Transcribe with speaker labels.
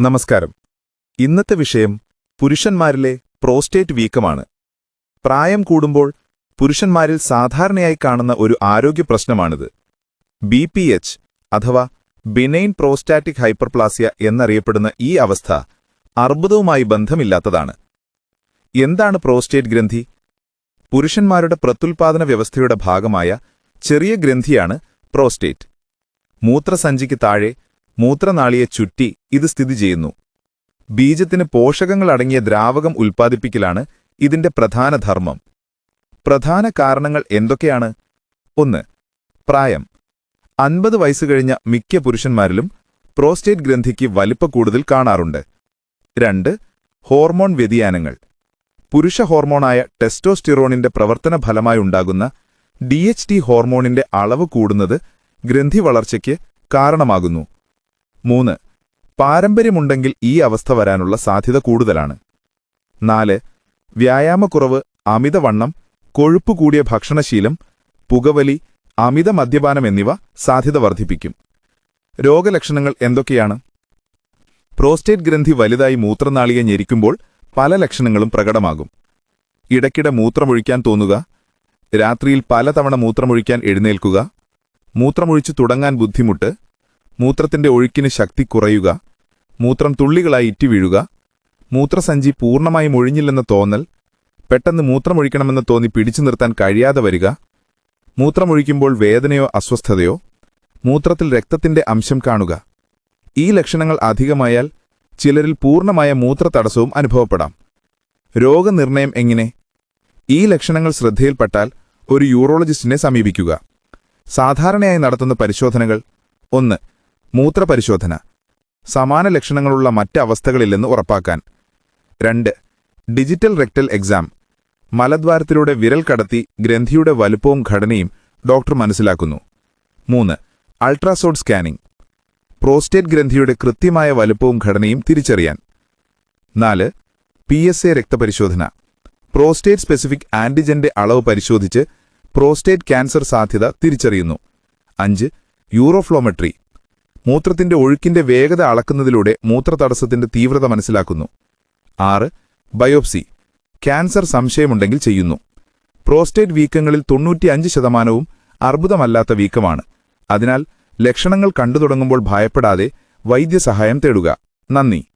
Speaker 1: നമസ്കാരം. ഇന്നത്തെ വിഷയം പുരുഷന്മാരിലെ പ്രോസ്റ്റേറ്റ് വീക്കമാണ്. പ്രായം കൂടുമ്പോൾ പുരുഷന്മാരിൽ സാധാരണയായി കാണുന്ന ഒരു ആരോഗ്യ പ്രശ്നമാണിത്. ബി പി എച്ച് അഥവാ ബിനൈൻ പ്രോസ്റ്റാറ്റിക് ഹൈപ്പർപ്ലാസിയ എന്നറിയപ്പെടുന്ന ഈ അവസ്ഥ അർബുദവുമായി ബന്ധമില്ലാത്തതാണ്. എന്താണ് പ്രോസ്റ്റേറ്റ് ഗ്രന്ഥി? പുരുഷന്മാരുടെ പ്രത്യുൽപാദന വ്യവസ്ഥയുടെ ഭാഗമായ ചെറിയ ഗ്രന്ഥിയാണ് പ്രോസ്റ്റേറ്റ്. മൂത്രസഞ്ചിക്ക് താഴെ മൂത്രനാളിയെ ചുറ്റി ഇത് സ്ഥിതി ചെയ്യുന്നു. ബീജത്തിന് പോഷകങ്ങൾ അടങ്ങിയ ദ്രാവകം ഉൽപ്പാദിപ്പിക്കലാണ് ഇതിന്റെ പ്രധാന ധർമ്മം. പ്രധാന കാരണങ്ങൾ എന്തൊക്കെയാണ്? ഒന്ന് പ്രായം. അൻപത് വയസ്സ് കഴിഞ്ഞ മിക്ക പുരുഷന്മാരിലും പ്രോസ്റ്റേറ്റ് ഗ്രന്ഥിക്ക് വലിപ്പ കൂടുതൽ കാണാറുണ്ട്. രണ്ട് ഹോർമോൺ വ്യതിയാനങ്ങൾ. പുരുഷ ഹോർമോണായ ടെസ്റ്റോസ്റ്റിറോണിന്റെ പ്രവർത്തന ഫലമായി ഉണ്ടാകുന്ന ഡി എച്ച് ടി ഹോർമോണിന്റെ അളവ് കൂടുന്നത് ഗ്രന്ഥി വളർച്ചയ്ക്ക് കാരണമാകുന്നു. മൂന്ന് പാരമ്പര്യമുണ്ടെങ്കിൽ ഈ അവസ്ഥ വരാനുള്ള സാധ്യത കൂടുതലാണ്. നാല് വ്യായാമക്കുറവ് അമിതവണ്ണം കൊഴുപ്പ് കൂടിയ ഭക്ഷണശീലം പുകവലി അമിത മദ്യപാനം എന്നിവ സാധ്യത വർദ്ധിപ്പിക്കും. രോഗലക്ഷണങ്ങൾ എന്തൊക്കെയാണ്? പ്രോസ്റ്റേറ്റ് ഗ്രന്ഥി വലുതായി മൂത്രനാളിയെ ഞെരിക്കുമ്പോൾ പല ലക്ഷണങ്ങളും പ്രകടമാകും. ഇടയ്ക്കിടെ മൂത്രമൊഴിക്കാൻ തോന്നുക രാത്രിയിൽ പലതവണ മൂത്രമൊഴിക്കാൻ എഴുന്നേൽക്കുക മൂത്രമൊഴിച്ചു തുടങ്ങാൻ ബുദ്ധിമുട്ട് മൂത്രത്തിന്റെ ഒഴുക്കിന് ശക്തി കുറയുക. മൂത്രം തുള്ളികളായി ഇറ്റി വീഴുക. മൂത്രസഞ്ചി പൂർണമായും ഒഴിഞ്ഞില്ലെന്ന തോന്നൽ. പെട്ടെന്ന് മൂത്രമൊഴിക്കണമെന്ന് തോന്നി പിടിച്ചു നിർത്താൻ കഴിയാതെ വരിക. മൂത്രമൊഴിക്കുമ്പോൾ വേദനയോ അസ്വസ്ഥതയോ. മൂത്രത്തിൽ രക്തത്തിന്റെ അംശം കാണുക. ഈ ലക്ഷണങ്ങൾ അധികമായാൽ ചിലരിൽ പൂർണമായ മൂത്രതടസ്സവും അനുഭവപ്പെടാം. രോഗനിർണയം എങ്ങനെ? ഈ ലക്ഷണങ്ങൾ ശ്രദ്ധയിൽപ്പെട്ടാൽ ഒരു യൂറോളജിസ്റ്റിനെ സമീപിക്കുക. സാധാരണയായി നടത്തുന്ന പരിശോധനകൾ ഒന്ന് മൂത്രപരിശോധന. സമാന ലക്ഷണങ്ങളുള്ള മറ്റ് അവസ്ഥകളില്ലെന്ന് ഉറപ്പാക്കാൻ. രണ്ട് ഡിജിറ്റൽ റെക്ടൽ എക്സാം. മലദ്വാരത്തിലൂടെ വിരൽ കടത്തി ഗ്രന്ഥിയുടെ വലുപ്പവും ഘടനയും ഡോക്ടർ മനസ്സിലാക്കുന്നു. മൂന്ന് അൾട്രാസൗണ്ട് സ്കാനിംഗ്. പ്രോസ്റ്റേറ്റ് ഗ്രന്ഥിയുടെ കൃത്യമായ വലുപ്പവും ഘടനയും തിരിച്ചറിയാൻ. നാല് പി എസ് എ രക്തപരിശോധന. പ്രോസ്റ്റേറ്റ് സ്പെസിഫിക് ആന്റിജന്റെ അളവ് പരിശോധിച്ച് പ്രോസ്റ്റേറ്റ് ക്യാൻസർ സാധ്യത തിരിച്ചറിയുന്നു. അഞ്ച് യൂറോഫ്ലോമെട്രി. മൂത്രത്തിന്റെ ഒഴുക്കിന്റെ വേഗത അളക്കുന്നതിലൂടെ മൂത്രതടസ്സത്തിന്റെ തീവ്രത മനസ്സിലാക്കുന്നു. ആറ് ബയോപ്സി. ക്യാൻസർ സംശയമുണ്ടെങ്കിൽ ചെയ്യുന്നു. പ്രോസ്റ്റേറ്റ് വീക്കങ്ങളിൽ തൊണ്ണൂറ്റിയഞ്ച് ശതമാനവും അർബുദമല്ലാത്ത വീക്കമാണ്. അതിനാൽ ലക്ഷണങ്ങൾ കണ്ടു തുടങ്ങുമ്പോൾ ഭയപ്പെടാതെ വൈദ്യസഹായം തേടുക. നന്ദി.